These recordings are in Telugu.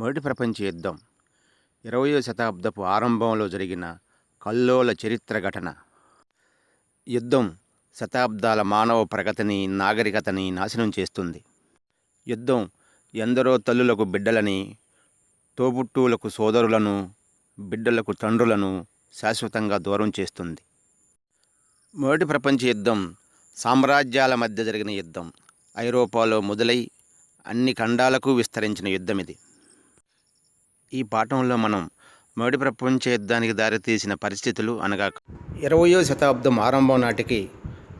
మొదటి ప్రపంచ యుద్ధం. ఇరవయో శతాబ్దపు ఆరంభంలో జరిగిన కల్లోల చరిత్ర ఘటన. యుద్ధం శతాబ్దాల మానవ ప్రగతిని నాగరికతని నాశనం చేస్తుంది. యుద్ధం ఎందరో తల్లులకు బిడ్డలని తోబుట్టువులకు సోదరులను బిడ్డలకు తండ్రులను శాశ్వతంగా దూరం చేస్తుంది. మొదటి ప్రపంచ యుద్ధం సామ్రాజ్యాల మధ్య జరిగిన యుద్ధం. ఐరోపాలో మొదలై అన్ని ఖండాలకు విస్తరించిన యుద్ధం ఇది. ఈ పాఠంలో మనం మొదటి ప్రపంచ యుద్ధానికి దారితీసిన పరిస్థితులు అనగా ఇరవయో శతాబ్దం ఆరంభం నాటికి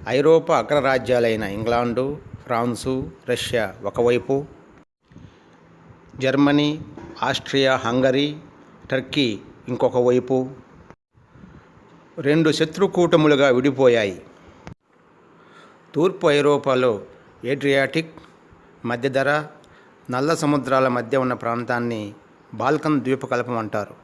ఐరోపా అగ్రరాజ్యాలైన ఇంగ్లాండు ఫ్రాన్సు రష్యా ఒకవైపు జర్మనీ ఆస్ట్రియా హంగరీ టర్కీ ఇంకొక వైపు. రెండు శత్రుకూటములుగా విడిపోయాయి. తూర్పు ఐరోపాలో ఏడ్రియాటిక్ మధ్యధర నల్ల సముద్రాల మధ్య ఉన్న ప్రాంతాన్ని బాల్కన్ ద్వీపకల్పం అంటారు.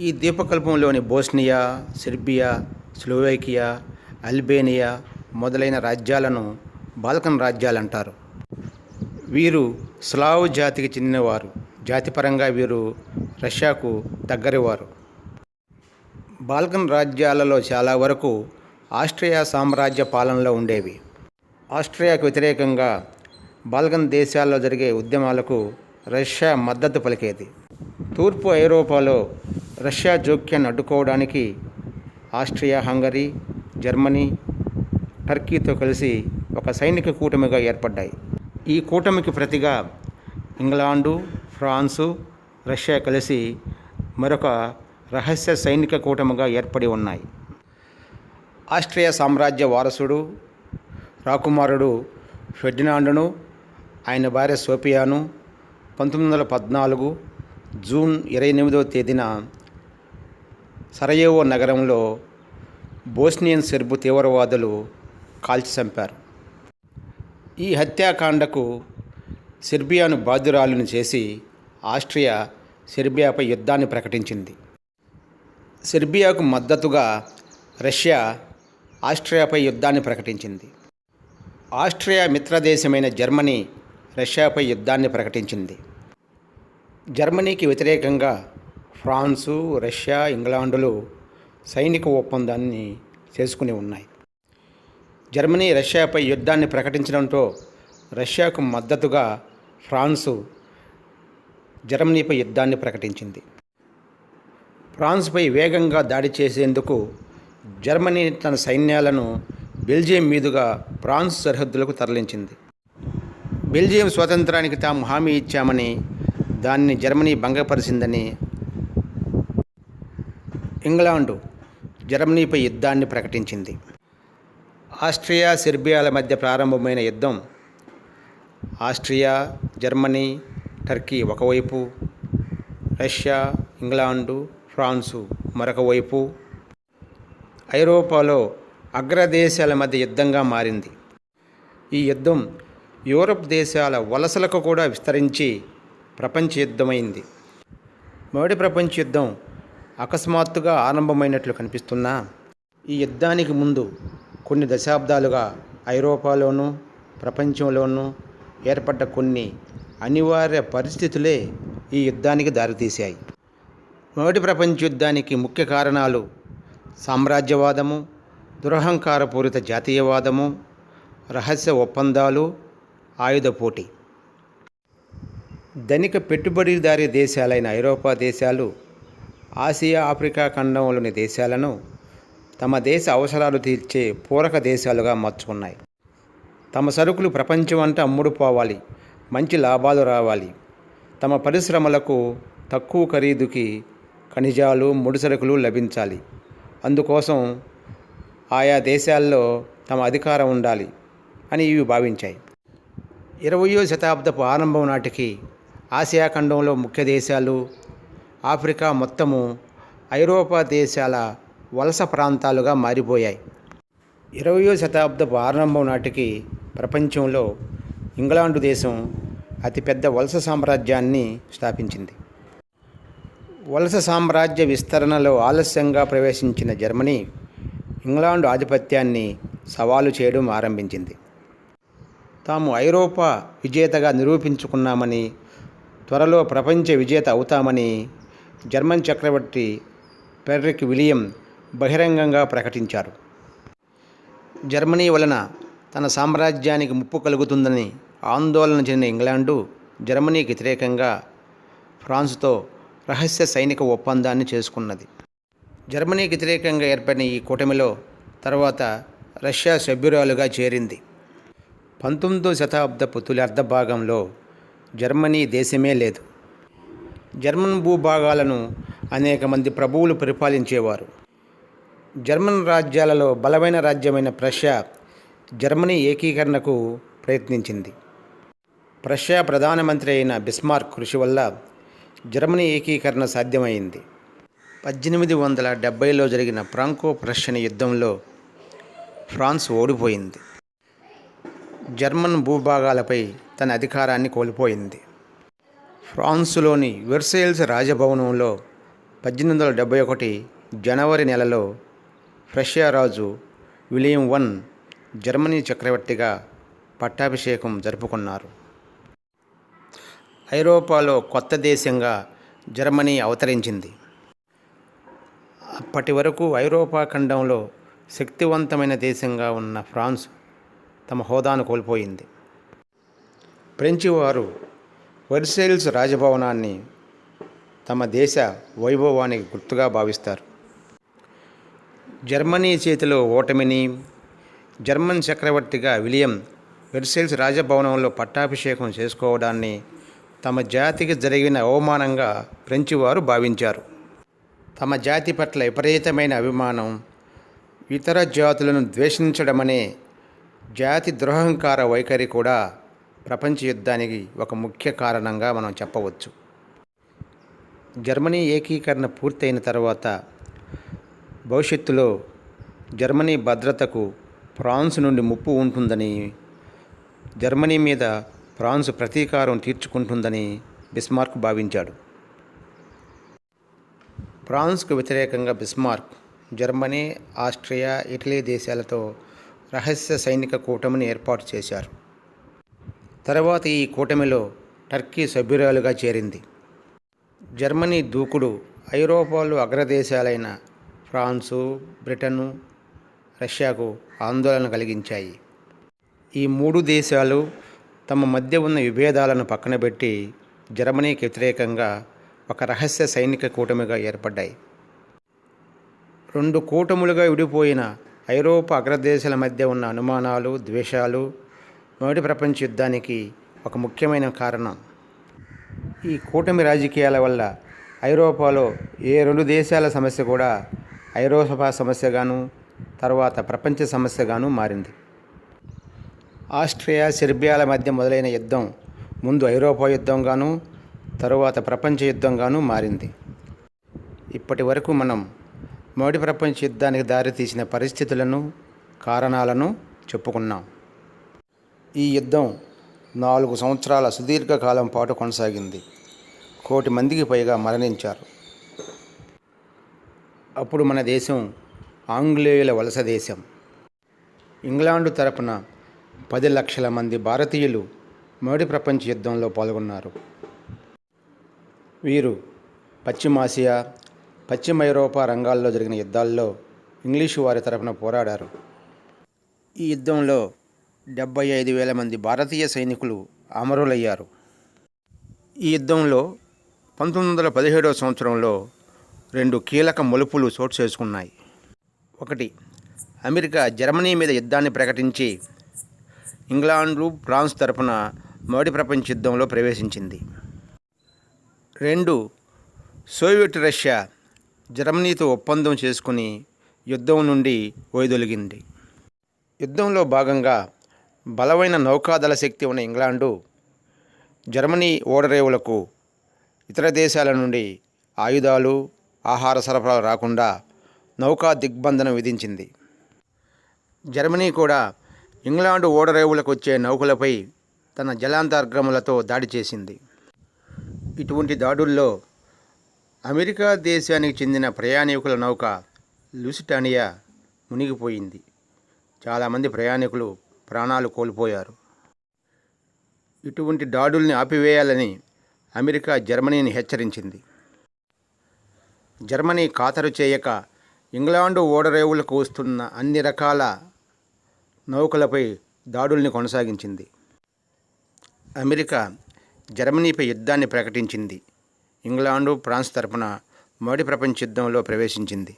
ఈ ద్వీపకల్పంలోని బోస్నియా సెర్బియా స్లోవేకియా అల్బేనియా మొదలైన రాజ్యాలను బాల్కన్ రాజ్యాలు అంటారు. వీరు స్లావ్ జాతికి చెందినవారు. జాతిపరంగా వీరు రష్యాకు దగ్గరవారు. బాల్కన్ రాజ్యాలలో చాలా వరకు ఆస్ట్రియా సామ్రాజ్య పాలనలో ఉండేవి. ఆస్ట్రియాకు వ్యతిరేకంగా బాల్కన్ దేశాల్లో జరిగే ఉద్యమాలకు రష్యా మద్దతు పలికేది. తూర్పు ఐరోపాలో రష్యా జోక్యాన్ని అడ్డుకోవడానికి ఆస్ట్రియా హంగరీ జర్మనీ టర్కీతో కలిసి ఒక సైనిక కూటమిగా ఏర్పడ్డాయి. ఈ కూటమికి ప్రతిగా ఇంగ్లాండు ఫ్రాన్సు రష్యా కలిసి మరొక రహస్య సైనిక కూటమిగా ఏర్పడి ఉన్నాయి. ఆస్ట్రియా సామ్రాజ్య వారసుడు రాకుమారుడు ఫెర్డినాండును ఆయన భార్య సోఫియాను పంతొమ్మిది వందల పద్నాలుగు జూన్ ఇరవై ఎనిమిదవ తేదీన సరయేవో నగరంలో బోస్నియన్ సెర్బు తీవ్రవాదులు కాల్చి చంపారు. ఈ హత్యాకాండకు సెర్బియాను బాధ్యురాలుని చేసి ఆస్ట్రియా సెర్బియాపై యుద్ధాన్ని ప్రకటించింది. సెర్బియాకు మద్దతుగా రష్యా ఆస్ట్రియాపై యుద్ధాన్ని ప్రకటించింది. ఆస్ట్రియా మిత్రదేశమైన జర్మనీ రష్యాపై యుద్ధాన్ని ప్రకటించింది. జర్మనీకి వ్యతిరేకంగా ఫ్రాన్సు రష్యా ఇంగ్లాండులు సైనిక ఒప్పందాన్ని చేసుకుని ఉన్నాయి. జర్మనీ రష్యాపై యుద్ధాన్ని ప్రకటించడంతో రష్యాకు మద్దతుగా ఫ్రాన్సు జర్మనీపై యుద్ధాన్ని ప్రకటించింది. ఫ్రాన్స్పై వేగంగా దాడి చేసేందుకు జర్మనీ తన సైన్యాలను బెల్జియం మీదుగా ఫ్రాన్స్ సరిహద్దులకు తరలించింది. బెల్జియం స్వాతంత్రానికి తాము హామీ ఇచ్చామని దాన్ని జర్మనీ భంగపరిచిందని ఇంగ్లాండు జర్మనీపై యుద్ధాన్ని ప్రకటించింది. ఆస్ట్రియా సెర్బియాల మధ్య ప్రారంభమైన యుద్ధం ఆస్ట్రియా జర్మనీ టర్కీ ఒకవైపు రష్యా ఇంగ్లాండు ఫ్రాన్సు మరొక వైపు ఐరోపాలో అగ్రదేశాల మధ్య యుద్ధంగా మారింది. ఈ యుద్ధం యూరప్ దేశాల వలసలకు కూడా విస్తరించి ప్రపంచ యుద్ధమైంది మొదటి ప్రపంచ యుద్ధం అకస్మాత్తుగా ఆరంభమైనట్లు కనిపిస్తున్నా. ఈ యుద్ధానికి ముందు కొన్ని దశాబ్దాలుగా ఐరోపాలోనూ ప్రపంచంలోనూ ఏర్పడ్డ కొన్ని అనివార్య పరిస్థితులే ఈ యుద్ధానికి దారితీశాయి. మొదటి ప్రపంచ యుద్ధానికి ముఖ్య కారణాలు సామ్రాజ్యవాదము దురహంకారపూరిత జాతీయవాదము రహస్య ఒప్పందాలు ఆయుధ పోటీ. ధనిక పెట్టుబడిదారీ దేశాలైన ఐరోపా దేశాలు ఆసియా ఆఫ్రికా ఖండంలోని దేశాలను తమ దేశ అవసరాలు తీర్చే పూరక దేశాలుగా మార్చుకున్నాయి. తమ సరుకులు ప్రపంచం అంతా అమ్ముడుపోవాలి మంచి లాభాలు రావాలి. తమ పరిశ్రమలకు తక్కువ ఖరీదుకి ఖనిజాలు ముడిసరుకులు లభించాలి. అందుకోసం ఆయా దేశాల్లో తమ అధికారం ఉండాలి అని ఇవి భావించాయి. ఇరవయో శతాబ్దపు ఆరంభం నాటికి ఆసియా ఖండంలో ముఖ్య దేశాలు ఆఫ్రికా మొత్తము ఐరోపా దేశాల వలస ప్రాంతాలుగా మారిపోయాయి. ఇరవయో శతాబ్దపు ఆరంభం నాటికి ప్రపంచంలో ఇంగ్లాండు దేశం అతిపెద్ద వలస సామ్రాజ్యాన్ని స్థాపించింది. వలస సామ్రాజ్య విస్తరణలో ఆలస్యంగా ప్రవేశించిన జర్మనీ ఇంగ్లాండు ఆధిపత్యాన్ని సవాలు చేయడం ఆరంభించింది. తాము ఐరోపా విజేతగా నిరూపించుకున్నామని త్వరలో ప్రపంచ విజేత అవుతామని జర్మన్ చక్రవర్తి పెర్రిక్ విలియం బహిరంగంగా ప్రకటించారు. జర్మనీ వలన తన సామ్రాజ్యానికి ముప్పు కలుగుతుందని ఆందోళన చెందిన ఇంగ్లాండు జర్మనీకి వ్యతిరేకంగా ఫ్రాన్స్తో రహస్య సైనిక ఒప్పందాన్ని చేసుకున్నది. జర్మనీకి వ్యతిరేకంగా ఏర్పడిన ఈ కూటమిలో తర్వాత రష్యా సభ్యురాలుగా చేరింది. పంతొమ్మిదో శతాబ్దపు తొలి అర్ధ భాగంలో జర్మనీ దేశమే లేదు. జర్మన్ భూభాగాలను అనేక మంది ప్రభువులు పరిపాలించేవారు. జర్మన్ రాజ్యాలలో బలమైన రాజ్యమైన ప్రష్యా జర్మనీ ఏకీకరణకు ప్రయత్నించింది. ప్రష్యా ప్రధానమంత్రి అయిన బిస్మార్క్ కృషి వల్ల జర్మనీ ఏకీకరణ సాధ్యమైంది. పద్దెనిమిది వందల డెబ్బైలో జరిగిన ఫ్రాంకో ప్రష్యన్ యుద్ధంలో ఫ్రాన్స్ ఓడిపోయింది. జర్మన్ భూభాగాలపై తన అధికారాన్ని కోల్పోయింది. ఫ్రాన్స్లోని వెర్సేల్స్ రాజభవనంలో పద్దెనిమిది వందల డెబ్బై ఒకటి జనవరి నెలలో ఫ్రెషియా రాజు విలియం వన్ జర్మనీ చక్రవర్తిగా పట్టాభిషేకం జరుపుకున్నారు. ఐరోపాలో కొత్త దేశంగా జర్మనీ అవతరించింది. అప్పటి వరకు ఐరోపా ఖండంలో శక్తివంతమైన దేశంగా ఉన్న ఫ్రాన్స్ తమ హోదాను కోల్పోయింది. ఫ్రెంచి వారు వర్సైల్స్ రాజభవనాన్ని తమ దేశ వైభవానికి గుర్తుగా భావిస్తారు. జర్మనీ చేతిలో ఓటమిని జర్మన్ చక్రవర్తిగా విలియం వెర్సైల్స్ రాజభవనంలో పట్టాభిషేకం చేసుకోవడాన్ని తమ జాతికి జరిగిన అవమానంగా ఫ్రెంచి వారు భావించారు. తమ జాతి పట్ల విపరీతమైన అభిమానం ఇతర జాతులను ద్వేషించడమనే జాతి దురహంకార వైఖరి కూడా ప్రపంచ యుద్ధానికి ఒక ముఖ్య కారణంగా మనం చెప్పవచ్చు. జర్మనీ ఏకీకరణ పూర్తయిన తర్వాత భవిష్యత్తులో జర్మనీ భద్రతకు ఫ్రాన్స్ నుండి ముప్పు ఉంటుందని జర్మనీ మీద ఫ్రాన్స్ ప్రతీకారం తీర్చుకుంటుందని బిస్మార్క్ భావించాడు. ఫ్రాన్స్కు వ్యతిరేకంగా బిస్మార్క్ జర్మనీ ఆస్ట్రియా ఇటలీ దేశాలతో రహస్య సైనిక కూటమిని ఏర్పాటు చేశారు. తర్వాత ఈ కూటమిలో టర్కీ సభ్యురాలుగా చేరింది. జర్మనీ దూకుడు ఐరోపాలో అగ్రదేశాలైన ఫ్రాన్సు బ్రిటను రష్యాకు ఆందోళన కలిగించాయి. ఈ మూడు దేశాలు తమ మధ్య ఉన్న విభేదాలను పక్కనబెట్టి జర్మనీకి వ్యతిరేకంగా ఒక రహస్య సైనిక కూటమిగా ఏర్పడ్డాయి. రెండు కూటములుగా విడిపోయిన ఐరోపా అగ్రదేశాల మధ్య ఉన్న అనుమానాలు ద్వేషాలు మొదటి ప్రపంచ యుద్ధానికి ఒక ముఖ్యమైన కారణం. ఈ కూటమి రాజకీయాల వల్ల ఐరోపాలో ఏ రెండు దేశాల సమస్య కూడా ఐరోపా సమస్యగాను తర్వాత ప్రపంచ సమస్యగాను మారింది. ఆస్ట్రియా సెర్బియాల మధ్య మొదలైన యుద్ధం ముందు ఐరోపా యుద్ధంగాను తరువాత ప్రపంచ యుద్ధంగాను మారింది. ఇప్పటి వరకు మనం మొదటి ప్రపంచ యుద్ధానికి దారితీసిన పరిస్థితులను కారణాలను చెప్పుకున్నాం. ఈ యుద్ధం నాలుగు సంవత్సరాల సుదీర్ఘకాలం పాటు కొనసాగింది. కోటి మందికి పైగా మరణించారు. అప్పుడు మన దేశం ఆంగ్లేయుల వలస దేశం. ఇంగ్లాండు తరపున పది లక్షల మంది భారతీయులు మొదటి ప్రపంచ యుద్ధంలో పాల్గొన్నారు. వీరు పశ్చిమాసియా పశ్చిమ ఐరోపా రంగాల్లో జరిగిన యుద్ధాల్లో ఇంగ్లీషు వారి తరపున పోరాడారు. ఈ యుద్ధంలో డెబ్బై ఐదు వేల మంది భారతీయ సైనికులు అమరులయ్యారు. ఈ యుద్ధంలో పంతొమ్మిది వందల పదిహేడవ సంవత్సరంలో రెండు కీలక మలుపులు చోటు చేసుకున్నాయి. ఒకటి అమెరికా జర్మనీ మీద యుద్ధాన్ని ప్రకటించి ఇంగ్లాండు ఫ్రాన్స్ తరపున మొదటి ప్రపంచ యుద్ధంలో ప్రవేశించింది. రెండు సోవియట్ రష్యా జర్మనీతో ఒప్పందం చేసుకుని యుద్ధం నుండి వైదొలిగింది యుద్ధంలో భాగంగా బలమైన నౌకాదళ శక్తి ఉన్న ఇంగ్లాండు జర్మనీ ఓడరేవులకు ఇతర దేశాల నుండి ఆయుధాలు ఆహార సరఫరా రాకుండా నౌకా దిగ్బంధనం విధించింది. జర్మనీ కూడా ఇంగ్లాండ్ ఓడరేవులకు వచ్చే నౌకలపై తన జలాంతర్గములతో దాడి చేసింది. ఇటువంటి దాడుల్లో అమెరికా దేశానికి చెందిన ప్రయాణికుల నౌక లూసిటానియా మునిగిపోయింది. చాలామంది ప్రయాణికులు ప్రాణాలు కోల్పోయారు. ఇటువంటి దాడుల్ని ఆపివేయాలని అమెరికా జర్మనీని హెచ్చరించింది. జర్మనీ ఖాతరు చేయక ఇంగ్లాండు ఓడరేవులకు వస్తున్న అన్ని రకాల నౌకలపై దాడుల్ని కొనసాగించింది. అమెరికా జర్మనీపై యుద్ధాన్ని ప్రకటించింది. ఇంగ్లాండు ఫ్రాన్స్ తరపున మొదటి ప్రపంచ యుద్ధంలో ప్రవేశించింది.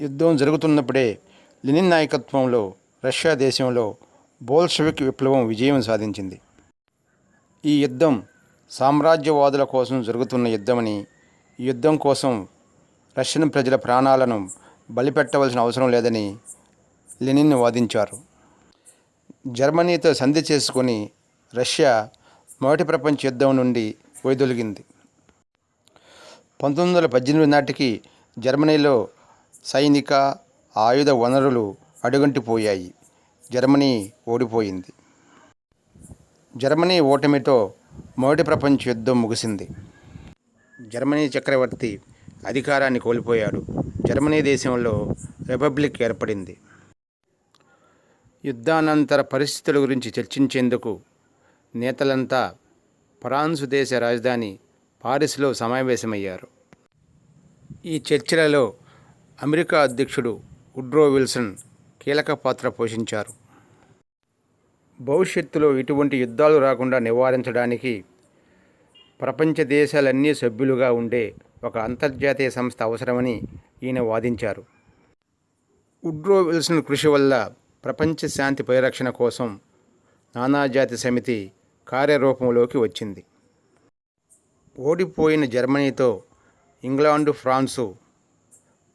యుద్ధం జరుగుతున్నప్పుడే లెనిన్ నాయకత్వంలో రష్యా దేశంలో బోల్షవిక్ విప్లవం విజయం సాధించింది. ఈ యుద్ధం సామ్రాజ్యవాదుల కోసం జరుగుతున్న యుద్ధమని ఈ యుద్ధం కోసం రష్యన్ ప్రజల ప్రాణాలను బలిపెట్టవలసిన అవసరం లేదని లెనిన్ వాదించారు. జర్మనీతో సంధి చేసుకొని రష్యా మొదటి ప్రపంచ యుద్ధం నుండి వైదొలిగింది. పంతొమ్మిది వందల పద్దెనిమిది నాటికి జర్మనీలో సైనిక ఆయుధ వనరులు అడుగంటిపోయాయి. జర్మనీ ఓడిపోయింది. జర్మనీ ఓటమితో మొదటి ప్రపంచ యుద్ధం ముగిసింది. జర్మనీ చక్రవర్తి అధికారాన్ని కోల్పోయాడు. జర్మనీ దేశంలో రిపబ్లిక్ ఏర్పడింది. యుద్ధానంతర పరిస్థితుల గురించి చర్చించేందుకు నేతలంతా ఫ్రాన్సు దేశ రాజధాని పారిస్లో సమావేశమయ్యారు. ఈ చర్చలలో అమెరికా అధ్యక్షుడు ఉడ్రో విల్సన్ కీలక పాత్ర పోషించారు. భవిష్యత్తులో ఇటువంటి యుద్ధాలు రాకుండా నివారించడానికి ప్రపంచ దేశాలన్నీ సభ్యులుగా ఉండే ఒక అంతర్జాతీయ సంస్థ అవసరమని ఈయన వాదించారు. ఉడ్రో విల్సన్ కృషి వల్ల ప్రపంచ శాంతి పరిరక్షణ కోసం నానాజాతి సమితి కార్యరూపంలోకి వచ్చింది. ఓడిపోయిన జర్మనీతో ఇంగ్లాండు ఫ్రాన్సు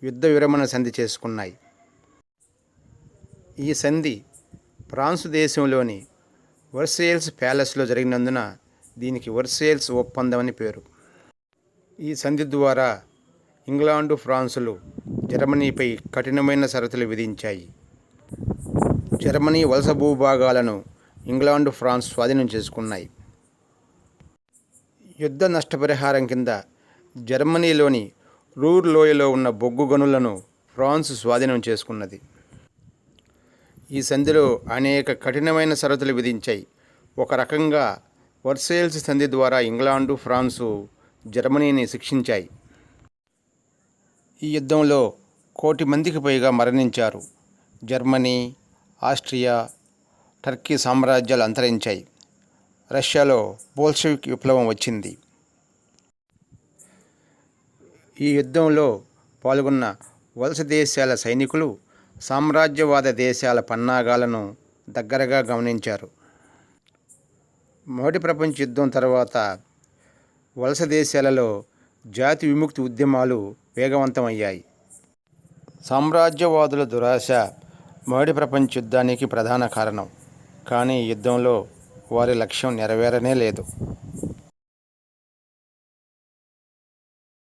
యుద్ధ విరమణ సంధి చేసుకున్నాయి. ఈ సంధి ఫ్రాన్సు దేశంలోని వర్సేల్స్ ప్యాలెస్లో జరిగినందున దీనికి వర్సేల్స్ ఒప్పందం అని పేరు. ఈ సంధి ద్వారా ఇంగ్లాండు ఫ్రాన్సులు జర్మనీపై కఠినమైన షరతులు విధించాయి. జర్మనీ వలస భూభాగాలను ఇంగ్లాండు ఫ్రాన్స్ స్వాధీనం చేసుకున్నాయి. యుద్ధ నష్టపరిహారం కింద జర్మనీలోని రూర్ లోయలో ఉన్న బొగ్గు గనులను ఫ్రాన్స్ స్వాధీనం చేసుకున్నది. ఈ సంధిలో అనేక కఠినమైన షరతులు విధించాయి. ఒక రకంగా వర్సేల్స్ సంధి ద్వారా ఇంగ్లాండు ఫ్రాన్సు జర్మనీని శిక్షించాయి. ఈ యుద్ధంలో కోటి మందికి పైగా మరణించారు. జర్మనీ ఆస్ట్రియా టర్కీ సామ్రాజ్యాలు అంతరించాయి. రష్యాలో బోల్షవిక్ విప్లవం వచ్చింది. ఈ యుద్ధంలో పాల్గొన్న వలస దేశాల సైనికులు సామ్రాజ్యవాద దేశాల పన్నాగాలను దగ్గరగా గమనించారు. మొదటి ప్రపంచ యుద్ధం తర్వాత వలస దేశాలలో జాతి విముక్తి ఉద్యమాలు వేగవంతమయ్యాయి. సామ్రాజ్యవాదుల దురాశ మొదటి ప్రపంచ యుద్ధానికి ప్రధాన కారణం. కానీ యుద్ధంలో వారి లక్ష్యం నెరవేరనే లేదు.